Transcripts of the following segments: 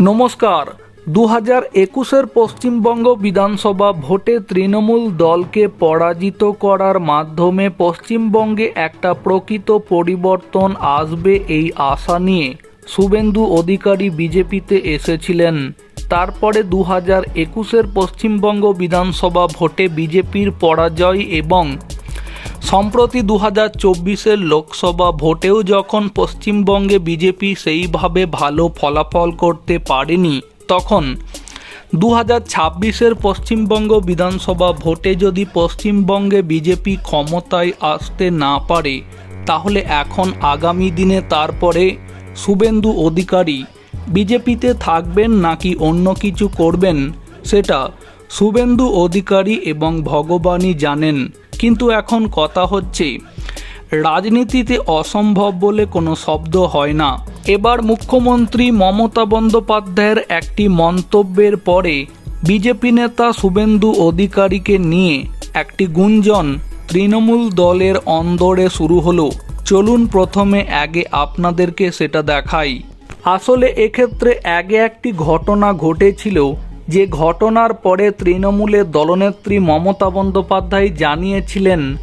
নমস্কার। দু হাজার একুশের পশ্চিমবঙ্গ বিধানসভা ভোটে তৃণমূল দলকে পরাজিত করার মাধ্যমে পশ্চিমবঙ্গে একটা প্রকৃত পরিবর্তন আসবে এই আশা নিয়ে শুভেন্দু অধিকারী বিজেপিতে এসেছিলেন। তারপরে দু হাজার একুশের পশ্চিমবঙ্গ বিধানসভা ভোটে বিজেপির পরাজয় এবং সম্প্রতি দু হাজার চব্বিশের লোকসভা ভোটেও যখন পশ্চিমবঙ্গে বিজেপি সেইভাবে ভালো ফলাফল করতে পারেনি, তখন দু হাজার ছাব্বিশের পশ্চিমবঙ্গ বিধানসভা ভোটে যদি পশ্চিমবঙ্গে বিজেপি ক্ষমতায় আসতে না পারে, তাহলে এখন আগামী দিনে তারপরে শুভেন্দু অধিকারী বিজেপিতে থাকবেন নাকি অন্য কিছু করবেন, সেটা শুভেন্দু অধিকারী এবং ভগবানই জানেন। কিন্তু এখন কথা হচ্ছে, রাজনীতিতে অসম্ভব বলে কোনো শব্দ হয় না। এবার মুখ্যমন্ত্রী মমতা বন্দ্যোপাধ্যায়ের একটি মন্তব্যের পরে বিজেপি নেতা শুভেন্দু অধিকারীকে নিয়ে একটি গুঞ্জন তৃণমূল দলের অন্দরে শুরু হলো। চলুন প্রথমে আগে আপনাদেরকে সেটা দেখাই। আসলে এক্ষেত্রে আগে একটি ঘটনা ঘটেছিল যে ঘটনার পরে তৃণমূলের দলনেত্রী মমতা বন্দ্যোপাধ্যায় জানিয়েছিলেন,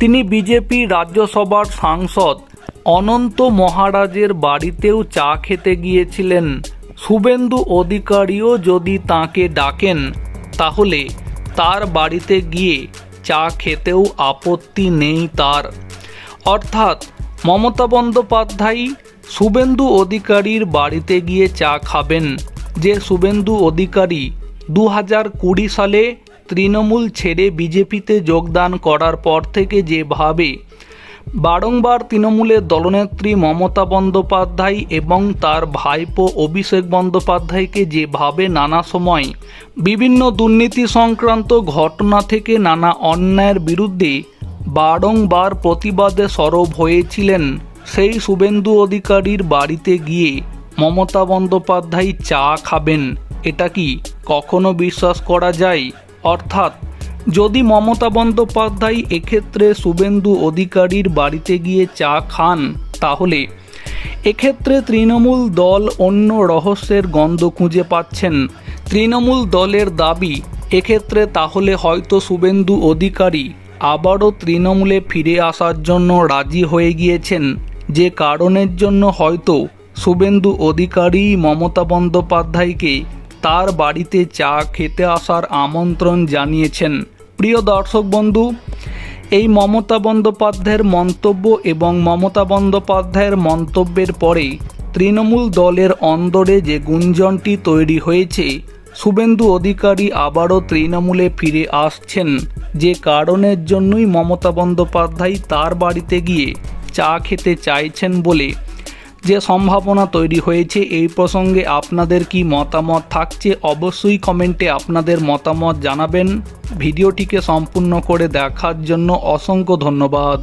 তিনি বিজেপি রাজ্যসভার সাংসদ, অনন্ত মহারাজের বাড়িতেও চা খেতে গিয়েছিলেন। শুভেন্দু অধিকারীও যদি তাকে ডাকেন, তাহলে তার বাড়িতে গিয়ে চা খেতেও আপত্তি নেই তার। অর্থাৎ মমতা বন্দ্যোপাধ্যায় শুভেন্দু অধিকারীর বাড়িতে গিয়ে চা খাবেন। যে শুভেন্দু অধিকারী দু হাজার কুড়ি সালে তৃণমূল ছেড়ে বিজেপিতে যোগদান করার পর থেকে যেভাবে বারংবার তৃণমূলের দলনেত্রী মমতা বন্দ্যোপাধ্যায় এবং তার ভাইপো অভিষেক বন্দ্যোপাধ্যায়কে যেভাবে নানা সময় বিভিন্ন দুর্নীতি সংক্রান্ত ঘটনা থেকে নানা অন্যায়ের বিরুদ্ধে বারংবার প্রতিবাদে সরব হয়েছিলেন, সেই শুভেন্দু অধিকারীর বাড়িতে গিয়ে মমতা বন্দ্যোপাধ্যায় চা খাবেন, এটা কি কখনো বিশ্বাস করা যায়? অর্থাৎ, যদি মমতা বন্দ্যোপাধ্যায় এক্ষেত্রে শুভেন্দু অধিকারীর বাড়িতে গিয়ে চা খান, তাহলে এক্ষেত্রে তৃণমূল দল অন্য রহস্যের গন্ধ খুঁজে পাচ্ছেন। তৃণমূল দলের দাবি, এক্ষেত্রে তাহলে হয়তো শুভেন্দু অধিকারী আবারও তৃণমূলে ফিরে আসার জন্য রাজি হয়ে গিয়েছেন। যে কারণের জন্য হয়তো শুভেন্দু অধিকারী মমতা বন্দ্যোপাধ্যায়কে তার বাড়িতে চা খেতে আসার আমন্ত্রণ জানিয়েছেন। প্রিয় দর্শক বন্ধু, এই মমতা বন্দ্যোপাধ্যায়ের মন্তব্য এবং মমতা বন্দ্যোপাধ্যায়ের মন্তব্যের পরে তৃণমূল দলের অন্দরে যে গুঞ্জনটি তৈরি হয়েছে, শুভেন্দু অধিকারী আবারও তৃণমূলে ফিরে আসছেন। যে কারণের জন্যই মমতা বন্দ্যোপাধ্যায় তার বাড়িতে গিয়ে চা খেতে চাইছেন বলে যে সম্ভাবনা তৈরি হয়েছে, এই প্রসঙ্গে আপনাদের কি মতামত থাকছে অবশ্যই কমেন্টে আপনাদের মতামত জানাবেন। ভিডিওটিকে সম্পূর্ণ করে দেখার জন্য অসংখ্য ধন্যবাদ।